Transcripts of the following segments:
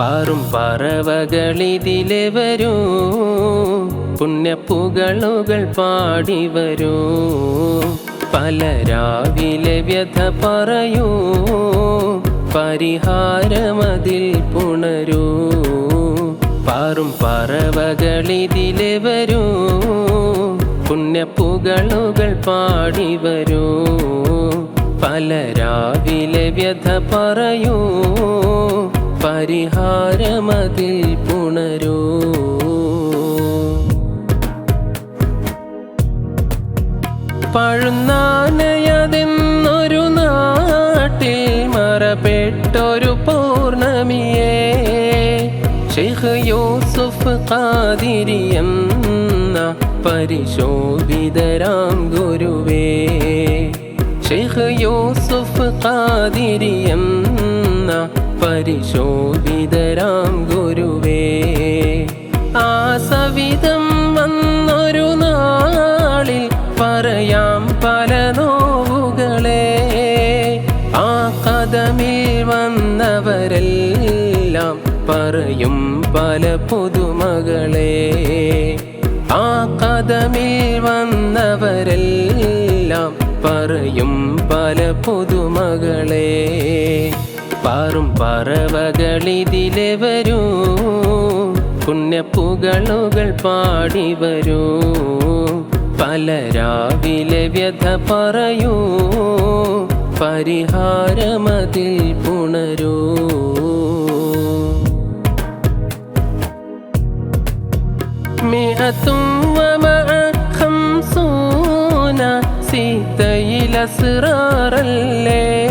പാറും പറവകളിതിലെ വരൂ. പുണ്യപ്പുകളുകൾ പാടി വരൂ. പല രാവിലെ വ്യഥ പറയൂ. പരിഹാരമതിൽ പുണരൂ. പാറും പറവകളിതിലെ വരൂ. പുണ്യപ്പുകളുകൾ പാടി വരൂ. പല രാവിലെ വ്യഥ പറയൂ. പരിഹാരമതിൽ പുണരൂ. പഴുന്നാനയതെന്നൊരു നാട്ടിൽ മറപ്പെട്ടൊരു പൗർണമിയെ. ഷെയ്ഖ് യൂസുഫ് കാതിരിയെന്ന പരിശോഭിതരാം ഗുരുവേ. ഷെയ്ഖ് യൂസുഫ് ഖാദിരി എന്ന പരിശോഭിതരാം ഗുരുവേ. ആ സവിധം വന്നൊരു നാളിൽ പറയാം പല നോവുകളെ. ആ കഥമിൽ വന്നവരെല്ലാം പറയും പല പുതുമകളെ. ആ കഥമിൽ വന്നവരെല്ലാം പറയും പല പുതുമകളെ. പാറും പറവകളിതിലെ വരൂ പുണ്യപ്പുകളുകൾ പാടി വരൂ പല രാവിലെ വ്യഥ പറയൂ. പരിഹാരമതിൽ പുണരൂ. സീതയിലസ്റാറല്ലേ ആ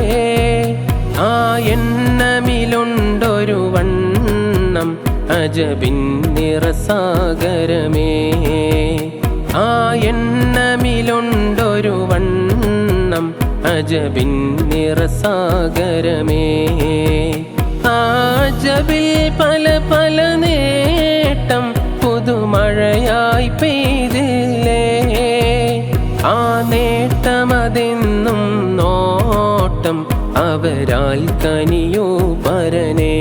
അജബിൻ നിറസാഗരമേ ആ എണ്ണമിലുണ്ടൊരു വണ്ണം അജബിൻ നിറസാഗരമേ ആജബിൽ പല പല നേട്ടം പുതുമഴയായി പെയ്തില്ലേ. ആ നേട്ടമതെന്നും നോട്ടം അവരാൽ കനിയോ പരനേ.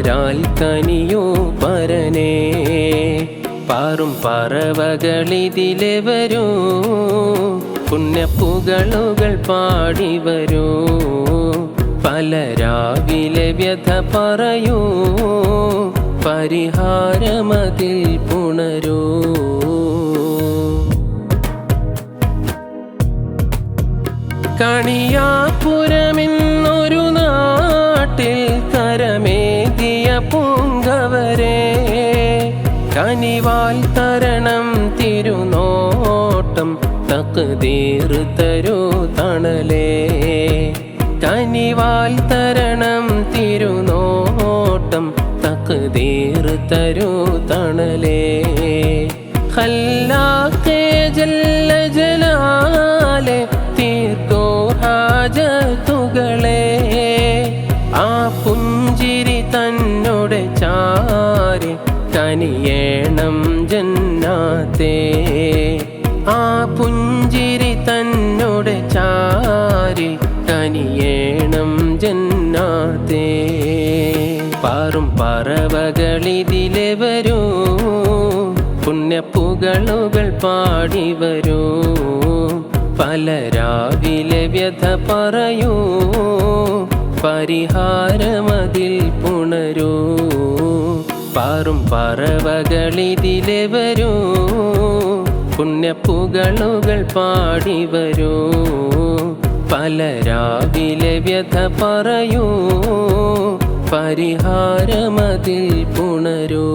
അവരാൽ കനിയോ പരനേ? പാറും പറവകളിതിലെ വരൂ. പുണ്യപ്പുകളുകൾ പാടി വരൂ. പല രാവിലെ വ്യഥ പറയൂ. പരിഹാരമതിൽ പുണരൂ. കണിയാപുരമെന്നൊരു നാട്ടിൽ പൂങ്കവരെ കനിവാൽ തരണം തിരുനോട്ടം തക്തീർ തരൂ തണലേ കനിവാൽ തരണം തിരുനോട്ടം തക്തീർ തരൂ തണലേ ഖല്ലാഖേ ജല്ല ജലാലെ തീർക്കോ ഹാജത്തുകളെ ആ തന്നോട് ചാരി തനിയേണം ജന്നാത്തേ. ആ പുഞ്ചിരി തന്നോട് ചാരി തനിയേണം ജന്നാത്തേ. പാറും പറവകളിതിലെ വരൂ പുണ്യപ്പുകളുകൾ പാടി വരൂ. പല രാവിലെ വ്യഥ പറയൂ പരിഹാരമതിൽ പുണരൂ. പാറും പറവകളിതിലെ വരൂ പുണ്യപ്പുകളുകൾ പാടി വരൂ പല രാവിലെ വ്യഥ പറയൂ. പരിഹാരമതിൽ പുണരൂ.